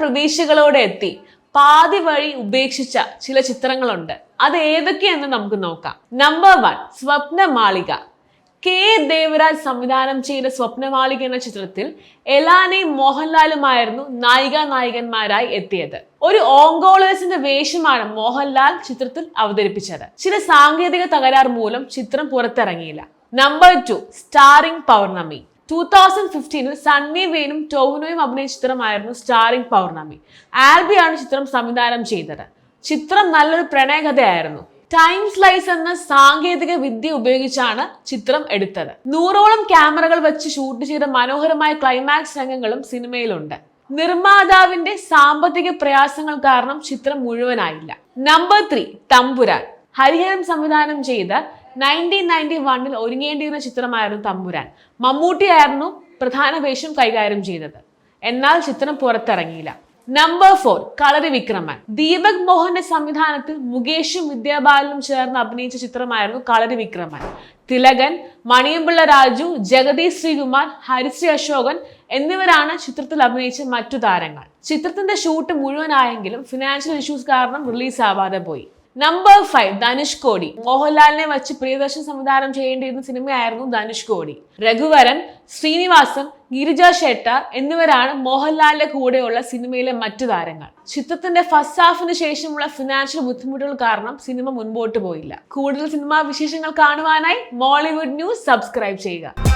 പ്രതീക്ഷകളോടെ എത്തി. പാതി വഴി ഉപേക്ഷിച്ച ചില ചിത്രങ്ങളുണ്ട്. അത് ഏതൊക്കെയെന്ന് നമുക്ക് നോക്കാം. Number one Swapnamalika K. Devaraj സംവിധാനം ചെയ്ത സ്വപ്നമാളിക എന്ന ചിത്രത്തിൽ എലാനയും മോഹൻലാലുമായിരുന്നു നായിക നായകന്മാരായി എത്തിയത്. ഒരു ഓങ്കോളേഴ്സിന്റെ വേഷമാണ് മോഹൻലാൽ ചിത്രത്തിൽ അവതരിപ്പിച്ചത്. ചില സാങ്കേതിക തകരാർ മൂലം ചിത്രം പുറത്തിറങ്ങിയില്ല. Number two starring Pournami. Two thousand ഫിഫ്റ്റീനിൽ Sunny വെയിനും ടോവിനോയും അഭിനയിച്ച ചിത്രമായിരുന്നു സ്റ്റാറിംഗ് പൗർണമി. ആൽബിയാണ് ചിത്രം സംവിധാനം ചെയ്തത്. ചിത്രം നല്ലൊരു പ്രണയകഥയായിരുന്നു. ടൈം സ്ലൈസ് എന്ന സാങ്കേതിക വിദ്യ ഉപയോഗിച്ചാണ് ചിത്രം എടുത്തത്. നൂറോളം ക്യാമറകൾ വെച്ച് ഷൂട്ട് ചെയ്ത മനോഹരമായ ക്ലൈമാക്സ് രംഗങ്ങളും സിനിമയിലുണ്ട്. നിർമ്മാതാവിന്റെ സാമ്പത്തിക പ്രയാസങ്ങൾ കാരണം ചിത്രം മുഴുവനായില്ല. നമ്പർ ത്രീ തമ്പുരാൻ. ഹരിഹരൻ സംവിധാനം ചെയ്ത നയന്റീൻ നയന്റി വണ്ണിൽ ഒരുങ്ങേണ്ടിയിരുന്ന ചിത്രമായിരുന്നു തമ്പുരാൻ. മമ്മൂട്ടിയായിരുന്നു പ്രധാന വേഷം കൈകാര്യം ചെയ്തത്. എന്നാൽ ചിത്രം പുറത്തിറങ്ങിയില്ല. Number four Kalari Vikraman. Deepak മോഹന്റെ സംവിധാനത്തിൽ മുകേഷും വിദ്യാബാലനും ചേർന്ന് അഭിനയിച്ച ചിത്രമായിരുന്നു കളരി വിക്രമൻ. തിലകൻ മണിയമ്പിള്ള രാജു ജഗതി ശ്രീകുമാർ ഹരിശ്രീ അശോകൻ എന്നിവരാണ് ചിത്രത്തിൽ അഭിനയിച്ച മറ്റു താരങ്ങൾ. ചിത്രത്തിന്റെ ഷൂട്ട് മുഴുവനായെങ്കിലും ഫിനാൻഷ്യൽ ഇഷ്യൂസ് കാരണം റിലീസ് ആവാതെ പോയി. നമ്പർ ഫൈവ് ധനുഷ് കോടി മോഹൻലാലിനെ വച്ച് പ്രിയദർശൻ സംവിധാനം ചെയ്യേണ്ടിയിരുന്ന സിനിമയായിരുന്നു ധനുഷ് കോടി രഘുവരൻ ശ്രീനിവാസൻ ഗിരിജ ഷെട്ട എന്നിവരാണ് മോഹൻലാലിന്റെ കൂടെയുള്ള സിനിമയിലെ മറ്റു താരങ്ങൾ. ചിത്രത്തിന്റെ ഫസ്റ്റ് ഹാഫിന് ശേഷമുള്ള ഫിനാൻഷ്യൽ ബുദ്ധിമുട്ടുകൾ കാരണം സിനിമ മുൻപോട്ട് പോയില്ല. കൂടുതൽ സിനിമാ വിശേഷങ്ങൾ കാണുവാനായി മോളിവുഡ് ന്യൂസ് സബ്സ്ക്രൈബ് ചെയ്യുക.